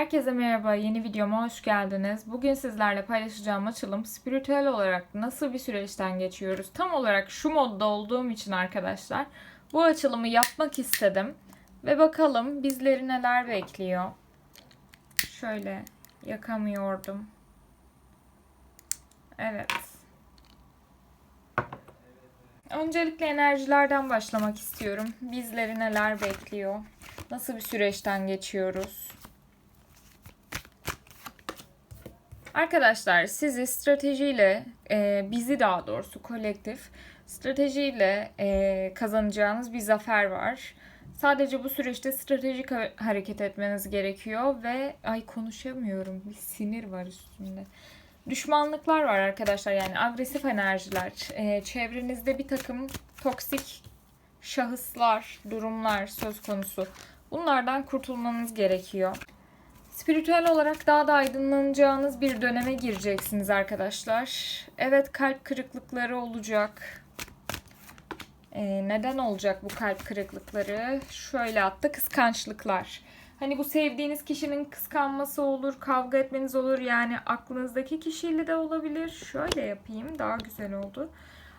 Herkese merhaba, yeni videoma hoş geldiniz. Bugün sizlerle paylaşacağım açılım spiritüel olarak nasıl bir süreçten geçiyoruz? Tam olarak şu modda olduğum için arkadaşlar bu açılımı yapmak istedim. Ve bakalım bizleri neler bekliyor. Şöyle yakamıyordum. Evet. Öncelikle enerjilerden başlamak istiyorum. Bizleri neler bekliyor? Nasıl bir süreçten geçiyoruz? Arkadaşlar sizi stratejiyle, e, bizi daha doğrusu kolektif stratejiyle e, kazanacağınız bir zafer var. Sadece bu süreçte stratejik ha- hareket etmeniz gerekiyor ve ay konuşamıyorum bir sinir var üstümde. Düşmanlıklar var arkadaşlar yani agresif enerjiler. E, çevrenizde bir takım toksik şahıslar, durumlar söz konusu. Bunlardan kurtulmanız gerekiyor. Spiritüel olarak daha da aydınlanacağınız bir döneme gireceksiniz arkadaşlar. Evet kalp kırıklıkları olacak. Ee, neden olacak bu kalp kırıklıkları? Şöyle attı kıskançlıklar. Hani bu sevdiğiniz kişinin kıskanması olur, kavga etmeniz olur. Yani aklınızdaki kişiyle de olabilir. Şöyle yapayım daha güzel oldu.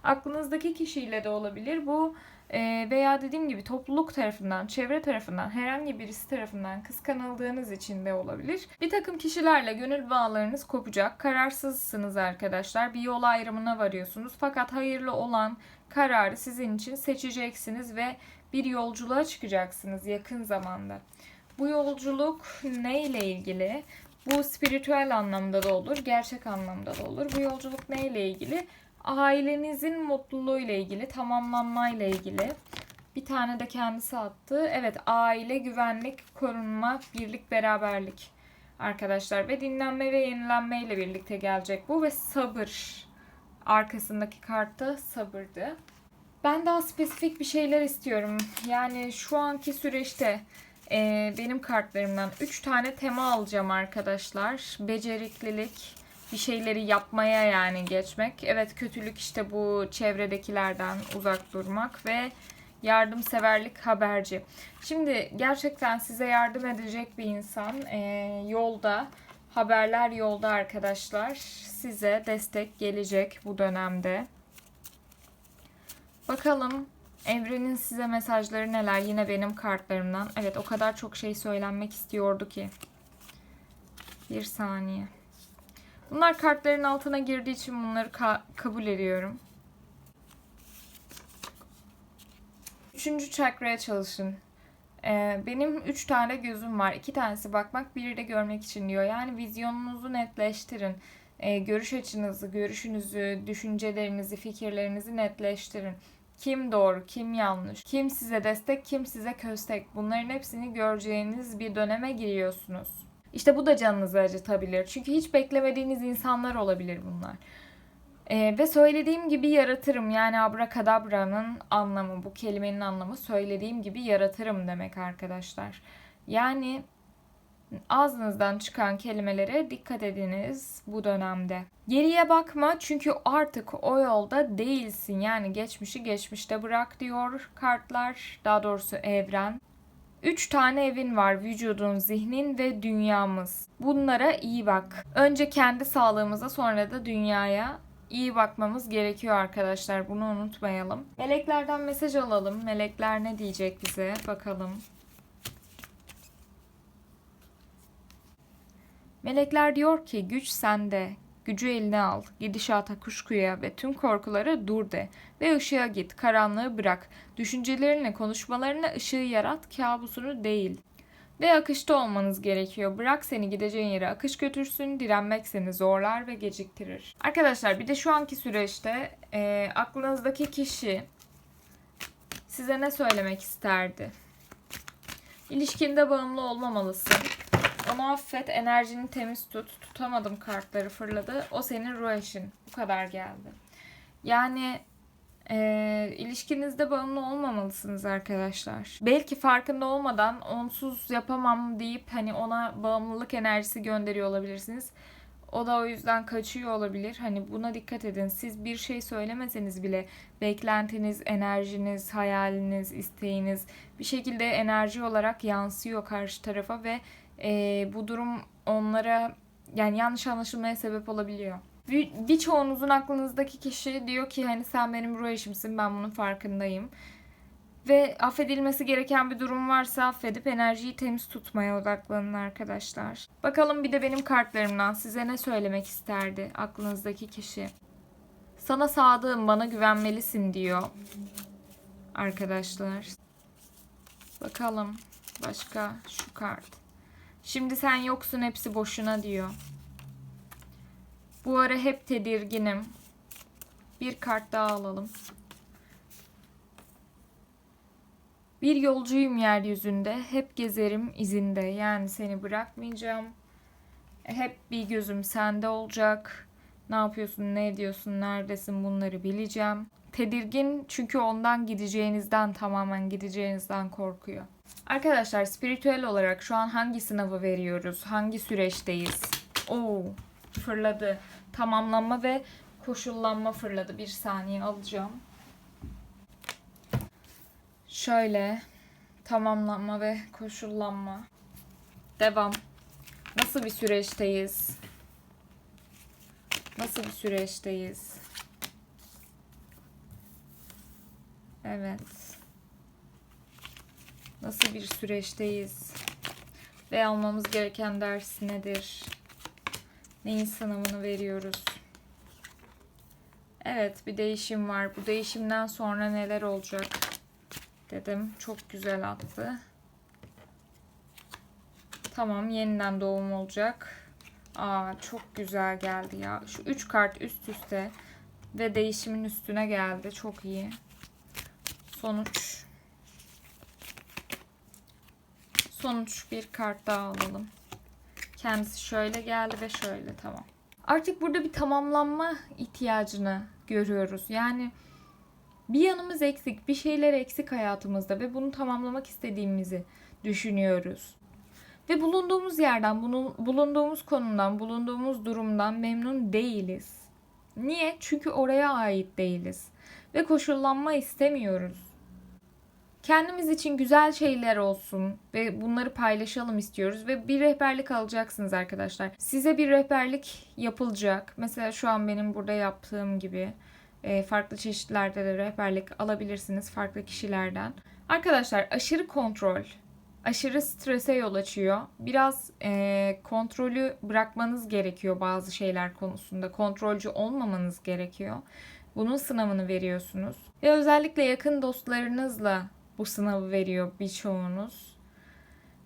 Aklınızdaki kişiyle de olabilir. Bu e, veya dediğim gibi topluluk tarafından, çevre tarafından, herhangi birisi tarafından kıskanıldığınız için de olabilir. Bir takım kişilerle gönül bağlarınız kopacak. Kararsızsınız arkadaşlar. Bir yol ayrımına varıyorsunuz. Fakat hayırlı olan kararı sizin için seçeceksiniz ve bir yolculuğa çıkacaksınız yakın zamanda. Bu yolculuk ne ile ilgili? Bu spiritüel anlamda da olur, gerçek anlamda da olur. Bu yolculuk ne ile ilgili? Ailenizin mutluluğu ile ilgili, tamamlanma ile ilgili. Bir tane de kendisi attı. Evet, aile, güvenlik, korunma, birlik, beraberlik arkadaşlar ve dinlenme ve yenilenme ile birlikte gelecek bu ve sabır. Arkasındaki kartta sabırdı. Ben daha spesifik bir şeyler istiyorum. Yani şu anki süreçte e, benim kartlarımdan 3 tane tema alacağım arkadaşlar. Beceriklilik, bir şeyleri yapmaya yani geçmek. Evet kötülük işte bu çevredekilerden uzak durmak ve yardımseverlik haberci. Şimdi gerçekten size yardım edecek bir insan e, yolda haberler yolda arkadaşlar size destek gelecek bu dönemde. Bakalım evrenin size mesajları neler yine benim kartlarımdan. Evet o kadar çok şey söylenmek istiyordu ki. Bir saniye. Bunlar kartların altına girdiği için bunları ka- kabul ediyorum. Üçüncü çakraya çalışın. Ee, benim üç tane gözüm var. İki tanesi bakmak, biri de görmek için diyor. Yani vizyonunuzu netleştirin. Ee, görüş açınızı, görüşünüzü, düşüncelerinizi, fikirlerinizi netleştirin. Kim doğru, kim yanlış, kim size destek, kim size köstek. Bunların hepsini göreceğiniz bir döneme giriyorsunuz. İşte bu da canınızı acıtabilir. Çünkü hiç beklemediğiniz insanlar olabilir bunlar. Ee, ve söylediğim gibi yaratırım. Yani abrakadabra'nın anlamı, bu kelimenin anlamı söylediğim gibi yaratırım demek arkadaşlar. Yani ağzınızdan çıkan kelimelere dikkat ediniz bu dönemde. Geriye bakma çünkü artık o yolda değilsin. Yani geçmişi geçmişte bırak diyor kartlar, daha doğrusu evren. Üç tane evin var vücudun, zihnin ve dünyamız. Bunlara iyi bak. Önce kendi sağlığımıza sonra da dünyaya iyi bakmamız gerekiyor arkadaşlar. Bunu unutmayalım. Meleklerden mesaj alalım. Melekler ne diyecek bize? Bakalım. Melekler diyor ki güç sende. Gücü eline al. Gidişata kuşkuya ve tüm korkulara dur de. Ve ışığa git. Karanlığı bırak. Düşüncelerinle konuşmalarına ışığı yarat. Kabusunu değil. Ve akışta olmanız gerekiyor. Bırak seni gideceğin yere akış götürsün. Direnmek seni zorlar ve geciktirir. Arkadaşlar bir de şu anki süreçte e, aklınızdaki kişi size ne söylemek isterdi? İlişkinde bağımlı olmamalısın. Onu affet, enerjini temiz tut. Tutamadım kartları fırladı. O senin ruh eşin. Bu kadar geldi. Yani e, ilişkinizde bağımlı olmamalısınız arkadaşlar. Belki farkında olmadan onsuz yapamam deyip hani ona bağımlılık enerjisi gönderiyor olabilirsiniz. O da o yüzden kaçıyor olabilir. Hani buna dikkat edin. Siz bir şey söylemeseniz bile beklentiniz, enerjiniz, hayaliniz, isteğiniz bir şekilde enerji olarak yansıyor karşı tarafa ve e, bu durum onlara yani yanlış anlaşılmaya sebep olabiliyor. Bir, birçoğunuzun aklınızdaki kişi diyor ki hani sen benim ruh eşimsin ben bunun farkındayım. Ve affedilmesi gereken bir durum varsa affedip enerjiyi temiz tutmaya odaklanın arkadaşlar. Bakalım bir de benim kartlarımdan size ne söylemek isterdi aklınızdaki kişi. Sana sadığım, bana güvenmelisin diyor. Arkadaşlar. Bakalım başka şu kart. Şimdi sen yoksun hepsi boşuna diyor. Bu ara hep tedirginim. Bir kart daha alalım. Bir yolcuyum yeryüzünde, hep gezerim izinde. Yani seni bırakmayacağım. Hep bir gözüm sende olacak. Ne yapıyorsun, ne ediyorsun, neredesin bunları bileceğim. Tedirgin çünkü ondan gideceğinizden tamamen gideceğinizden korkuyor. Arkadaşlar spiritüel olarak şu an hangi sınavı veriyoruz? Hangi süreçteyiz? Oo, fırladı. Tamamlanma ve koşullanma fırladı. Bir saniye alacağım. Şöyle tamamlanma ve koşullanma. Devam. Nasıl bir süreçteyiz? Nasıl bir süreçteyiz? Evet. Nasıl bir süreçteyiz? Ve almamız gereken ders nedir? Neyin sınavını veriyoruz? Evet, bir değişim var. Bu değişimden sonra neler olacak? Dedim. Çok güzel attı. Tamam, yeniden doğum olacak. Aa, çok güzel geldi ya. Şu üç kart üst üste ve değişimin üstüne geldi. Çok iyi. Sonuç. Sonuç bir kart daha alalım. Kendisi şöyle geldi ve şöyle tamam. Artık burada bir tamamlanma ihtiyacını görüyoruz. Yani bir yanımız eksik, bir şeyler eksik hayatımızda ve bunu tamamlamak istediğimizi düşünüyoruz. Ve bulunduğumuz yerden, bulunduğumuz konumdan, bulunduğumuz durumdan memnun değiliz. Niye? Çünkü oraya ait değiliz. Ve koşullanma istemiyoruz. Kendimiz için güzel şeyler olsun ve bunları paylaşalım istiyoruz ve bir rehberlik alacaksınız arkadaşlar. Size bir rehberlik yapılacak. Mesela şu an benim burada yaptığım gibi e, farklı çeşitlerde de rehberlik alabilirsiniz farklı kişilerden. Arkadaşlar aşırı kontrol, aşırı strese yol açıyor. Biraz e, kontrolü bırakmanız gerekiyor bazı şeyler konusunda. Kontrolcü olmamanız gerekiyor. Bunun sınavını veriyorsunuz. Ve özellikle yakın dostlarınızla bu sınavı veriyor birçoğunuz.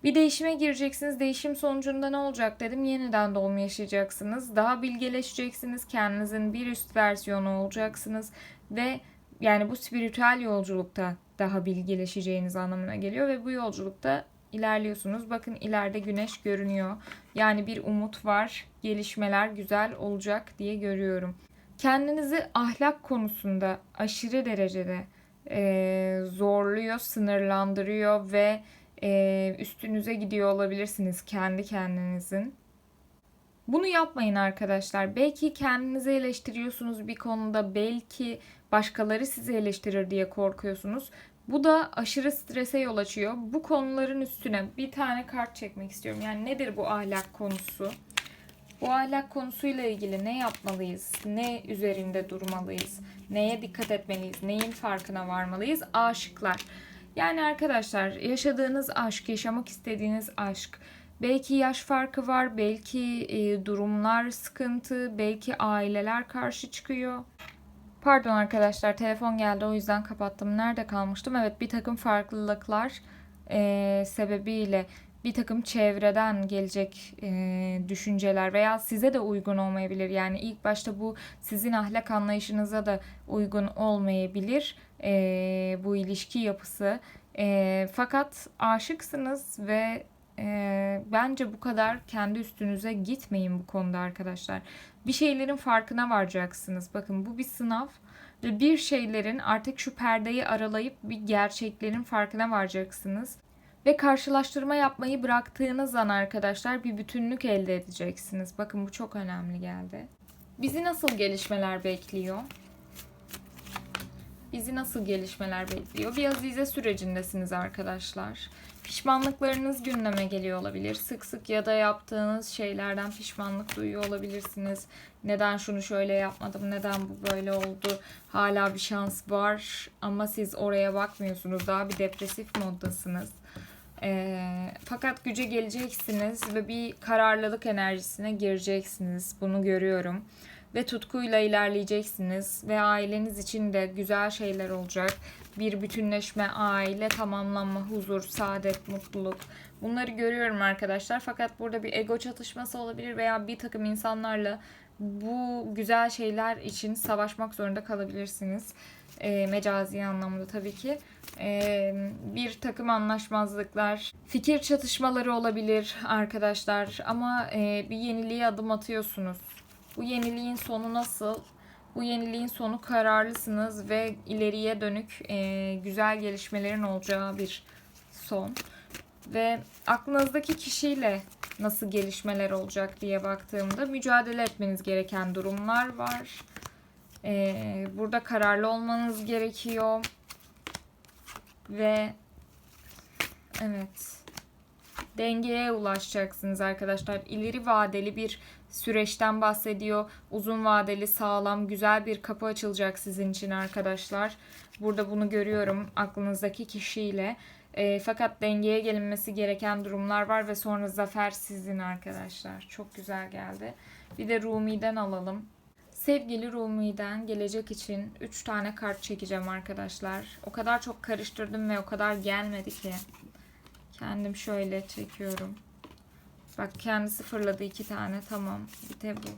Bir değişime gireceksiniz. Değişim sonucunda ne olacak dedim. Yeniden doğum yaşayacaksınız. Daha bilgeleşeceksiniz. Kendinizin bir üst versiyonu olacaksınız. Ve yani bu spiritüel yolculukta daha bilgileşeceğiniz anlamına geliyor. Ve bu yolculukta ilerliyorsunuz. Bakın ileride güneş görünüyor. Yani bir umut var. Gelişmeler güzel olacak diye görüyorum. Kendinizi ahlak konusunda aşırı derecede e, zorluyor, sınırlandırıyor ve e, üstünüze gidiyor olabilirsiniz kendi kendinizin. Bunu yapmayın arkadaşlar. Belki kendinizi eleştiriyorsunuz bir konuda, belki başkaları sizi eleştirir diye korkuyorsunuz. Bu da aşırı strese yol açıyor. Bu konuların üstüne bir tane kart çekmek istiyorum. Yani nedir bu ahlak konusu? Bu ahlak konusuyla ilgili ne yapmalıyız? Ne üzerinde durmalıyız? Neye dikkat etmeliyiz? Neyin farkına varmalıyız? Aşıklar. Yani arkadaşlar yaşadığınız aşk, yaşamak istediğiniz aşk. Belki yaş farkı var, belki e, durumlar sıkıntı, belki aileler karşı çıkıyor. Pardon arkadaşlar telefon geldi o yüzden kapattım. Nerede kalmıştım? Evet bir takım farklılıklar e, sebebiyle bir takım çevreden gelecek e, düşünceler veya size de uygun olmayabilir. Yani ilk başta bu sizin ahlak anlayışınıza da uygun olmayabilir e, bu ilişki yapısı. E, fakat aşıksınız ve e, bence bu kadar kendi üstünüze gitmeyin bu konuda arkadaşlar. Bir şeylerin farkına varacaksınız. Bakın bu bir sınav ve bir şeylerin artık şu perdeyi aralayıp bir gerçeklerin farkına varacaksınız. Ve karşılaştırma yapmayı bıraktığınız an arkadaşlar bir bütünlük elde edeceksiniz. Bakın bu çok önemli geldi. Bizi nasıl gelişmeler bekliyor? Bizi nasıl gelişmeler bekliyor? Bir azize sürecindesiniz arkadaşlar. Pişmanlıklarınız gündeme geliyor olabilir. Sık sık ya da yaptığınız şeylerden pişmanlık duyuyor olabilirsiniz. Neden şunu şöyle yapmadım, neden bu böyle oldu? Hala bir şans var ama siz oraya bakmıyorsunuz. Daha bir depresif moddasınız. Ee, fakat güce geleceksiniz ve bir kararlılık enerjisine gireceksiniz. Bunu görüyorum. Ve tutkuyla ilerleyeceksiniz. Ve aileniz için de güzel şeyler olacak. Bir bütünleşme, aile, tamamlanma, huzur, saadet, mutluluk. Bunları görüyorum arkadaşlar. Fakat burada bir ego çatışması olabilir veya bir takım insanlarla bu güzel şeyler için savaşmak zorunda kalabilirsiniz. E, mecazi anlamda tabii ki. E, bir takım anlaşmazlıklar, fikir çatışmaları olabilir arkadaşlar. Ama e, bir yeniliğe adım atıyorsunuz. Bu yeniliğin sonu nasıl? Bu yeniliğin sonu kararlısınız ve ileriye dönük e, güzel gelişmelerin olacağı bir son. Ve aklınızdaki kişiyle nasıl gelişmeler olacak diye baktığımda mücadele etmeniz gereken durumlar var. Ee, burada kararlı olmanız gerekiyor. Ve evet dengeye ulaşacaksınız arkadaşlar. İleri vadeli bir süreçten bahsediyor. Uzun vadeli, sağlam, güzel bir kapı açılacak sizin için arkadaşlar. Burada bunu görüyorum aklınızdaki kişiyle. E, fakat dengeye gelinmesi gereken durumlar var ve sonra zafer sizin arkadaşlar. Çok güzel geldi. Bir de Rumi'den alalım. Sevgili Rumi'den gelecek için 3 tane kart çekeceğim arkadaşlar. O kadar çok karıştırdım ve o kadar gelmedi ki. Kendim şöyle çekiyorum. Bak kendisi fırladı iki tane. Tamam. Bir de bu.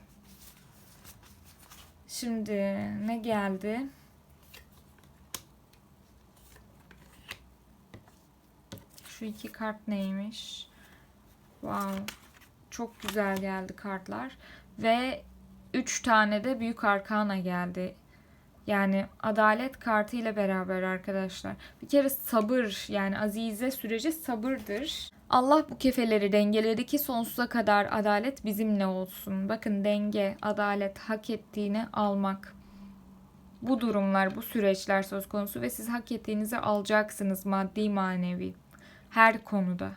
Şimdi ne geldi? Şu iki kart neymiş? Wow. Çok güzel geldi kartlar. Ve 3 tane de büyük arkana geldi. Yani adalet kartı ile beraber arkadaşlar. Bir kere sabır yani azize süreci sabırdır. Allah bu kefeleri dengeledi ki sonsuza kadar adalet bizimle olsun. Bakın denge, adalet, hak ettiğini almak. Bu durumlar, bu süreçler söz konusu ve siz hak ettiğinizi alacaksınız maddi manevi. Her konuda.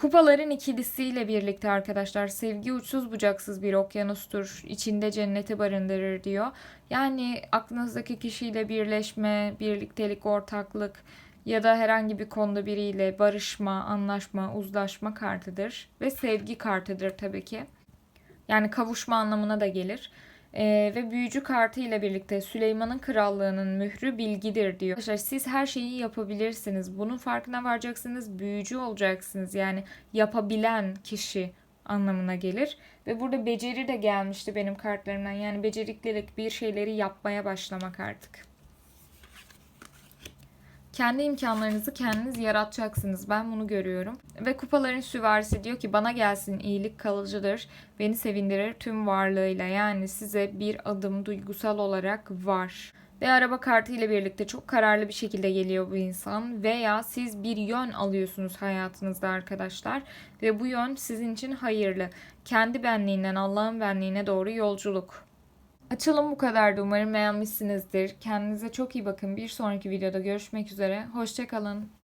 Kupaların ikilisiyle birlikte arkadaşlar sevgi uçsuz bucaksız bir okyanustur. İçinde cenneti barındırır diyor. Yani aklınızdaki kişiyle birleşme, birliktelik, ortaklık ya da herhangi bir konuda biriyle barışma, anlaşma, uzlaşma kartıdır. Ve sevgi kartıdır tabii ki. Yani kavuşma anlamına da gelir. Ee, ve büyücü kartı ile birlikte Süleyman'ın krallığının mührü bilgidir diyor. Arkadaşlar siz her şeyi yapabilirsiniz. Bunun farkına varacaksınız. Büyücü olacaksınız. Yani yapabilen kişi anlamına gelir. Ve burada beceri de gelmişti benim kartlarımdan. Yani beceriklilik bir şeyleri yapmaya başlamak artık. Kendi imkanlarınızı kendiniz yaratacaksınız. Ben bunu görüyorum. Ve kupaların süvarisi diyor ki bana gelsin iyilik kalıcıdır. Beni sevindirir tüm varlığıyla. Yani size bir adım duygusal olarak var. Ve araba kartı ile birlikte çok kararlı bir şekilde geliyor bu insan. Veya siz bir yön alıyorsunuz hayatınızda arkadaşlar. Ve bu yön sizin için hayırlı. Kendi benliğinden Allah'ın benliğine doğru yolculuk. Açılım bu kadardı. Umarım beğenmişsinizdir. Kendinize çok iyi bakın. Bir sonraki videoda görüşmek üzere. Hoşçakalın.